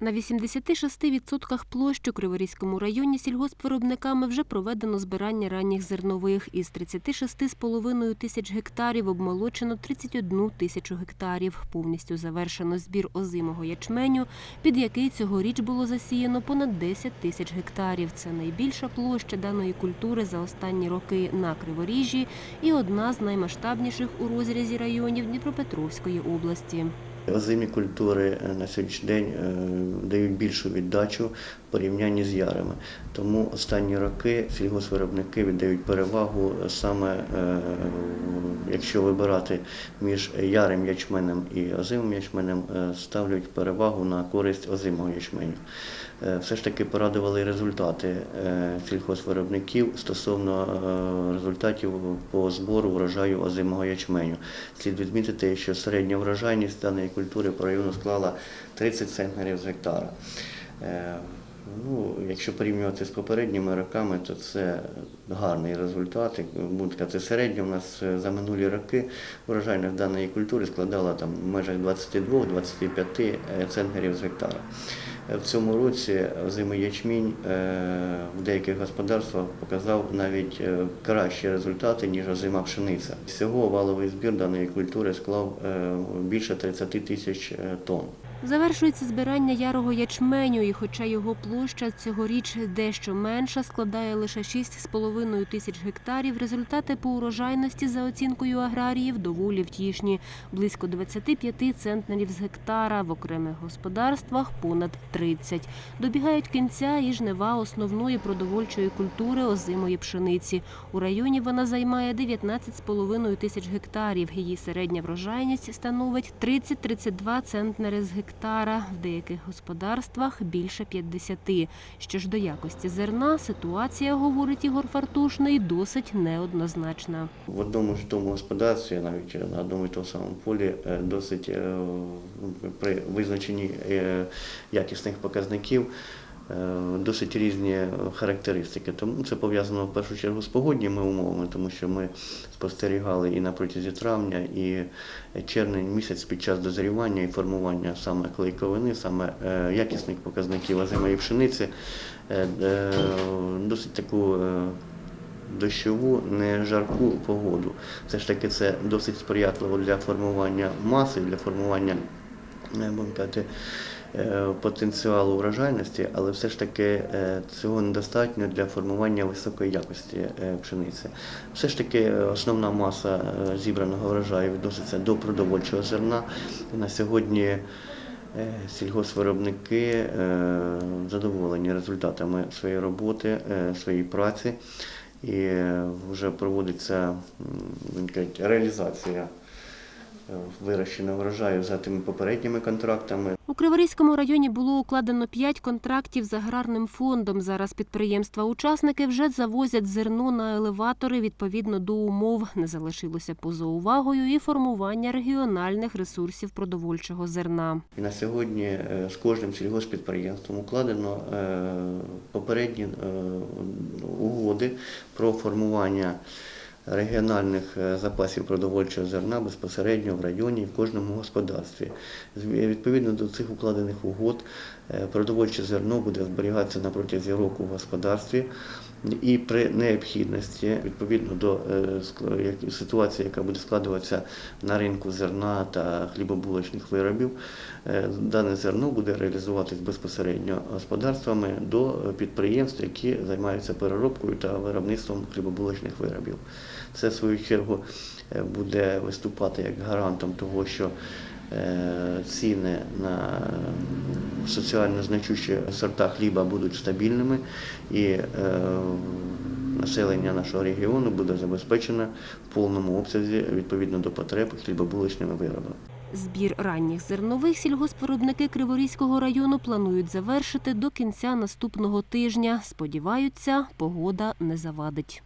На 86% площ у Криворізькому районі сільгоспвиробниками вже проведено збирання ранніх зернових. Із 36,5 тисяч гектарів обмолочено 31 тисячу гектарів. Повністю завершено збір озимого ячменю, під який цьогоріч було засіяно понад 10 тисяч гектарів. Це найбільша площа даної культури за останні роки на Криворіжжі і одна з наймасштабніших у розрізі районів Дніпропетровської області. Озимі культури е, на сьогоднішній день е, дають більшу віддачу в порівнянні з ярами. Тому останні роки сільгоспвиробники віддають перевагу саме, е, якщо вибирати між ярим ячменем і озимим ячменем, е, ставлять перевагу на користь озимого ячменю. Е, Все ж таки порадували результати е, сільхозвиробників стосовно результатів по збору врожаю озимого ячменю. Слід відмітити, що середня врожайність даної культури по району склала 30 центнерів з гектара. Е, Ну, якщо порівнювати з попередніми роками, то це гарний результат. Буду сказати, середньо у нас е, за минулі роки врожайність даної культури складала там в межах 22-25 центнерів з гектара. Е, В цьому році озимий ячмінь е, в деяких господарствах показав навіть е, кращі результати, ніж озима пшениця. Всього валовий збір даної культури склав е, більше 30 тисяч е, тонн. Завершується збирання ярого ячменю, і хоча його площа цьогоріч дещо менша, складає лише 6,5 тисяч гектарів, результати по урожайності за оцінкою аграріїв доволі втішні. Близько 25 центнерів з гектара, в окремих господарствах понад 30. Добігають кінця і жнива основної продовольчої культури озимої пшениці. У районі вона займає 19,5 тисяч гектарів. Її середня врожайність становить 30-32 центнери з гектара, в деяких господарствах більше 50. Що ж до якості зерна, ситуація, говорить Ігор Фартушний, досить неоднозначна. В одному ж тому господарстві, навіть на одному і тому самому полі, е, досить е, при визначенні е, якісних показників досить різні характеристики. Тому це пов'язано в першу чергу з погодніми умовами, тому що ми спостерігали і на протязі травня, і червень місяць під час дозрівання і формування саме клейковини, саме е, якісних показників озимої пшениці, е, е, досить таку. е, дощову, не жарку погоду. Все ж таки це досить сприятливо для формування маси, для формування е, будемо казати, е, потенціалу врожайності, але все ж таки е, цього недостатньо для формування високої якості е, пшениці. Все ж таки е, основна маса е, зібраного врожаю відноситься до продовольчого зерна. На сьогодні е, сільгоспвиробники е, задоволені результатами своєї роботи, е, своєї праці. І е, вже проводиться реалізація вирощеного врожаю за тими попередніми контрактами. У Криворізькому районі було укладено 5 контрактів з аграрним фондом. Зараз підприємства-учасники вже завозять зерно на елеватори відповідно до умов. Не залишилося поза увагою і формування регіональних ресурсів продовольчого зерна. І на сьогодні е, з кожним сільгоспідприємством укладено е, попередні е, угоди про формування регіональних е, запасів продовольчого зерна безпосередньо в районі і в кожному господарстві. Відповідно до цих укладених угод е, продовольче зерно буде зберігатися на протязі року в господарстві. І при необхідності, відповідно до е, ситуації, яка буде складуватися на ринку зерна та хлібобулочних виробів, е, дане зерно буде реалізуватись безпосередньо господарствами до е, підприємств, які займаються переробкою та виробництвом хлібобулочних виробів. Це в свою чергу е, буде виступати як гарантом того, що е, ціни на соціально значущі сорта хліба будуть стабільними і е, населення нашого регіону буде забезпечено в повному обсязі відповідно до потреб хлібобулочними виробами. Збір ранніх зернових сільгоспвиробники Криворізького району планують завершити до кінця наступного тижня. Сподіваються, погода не завадить.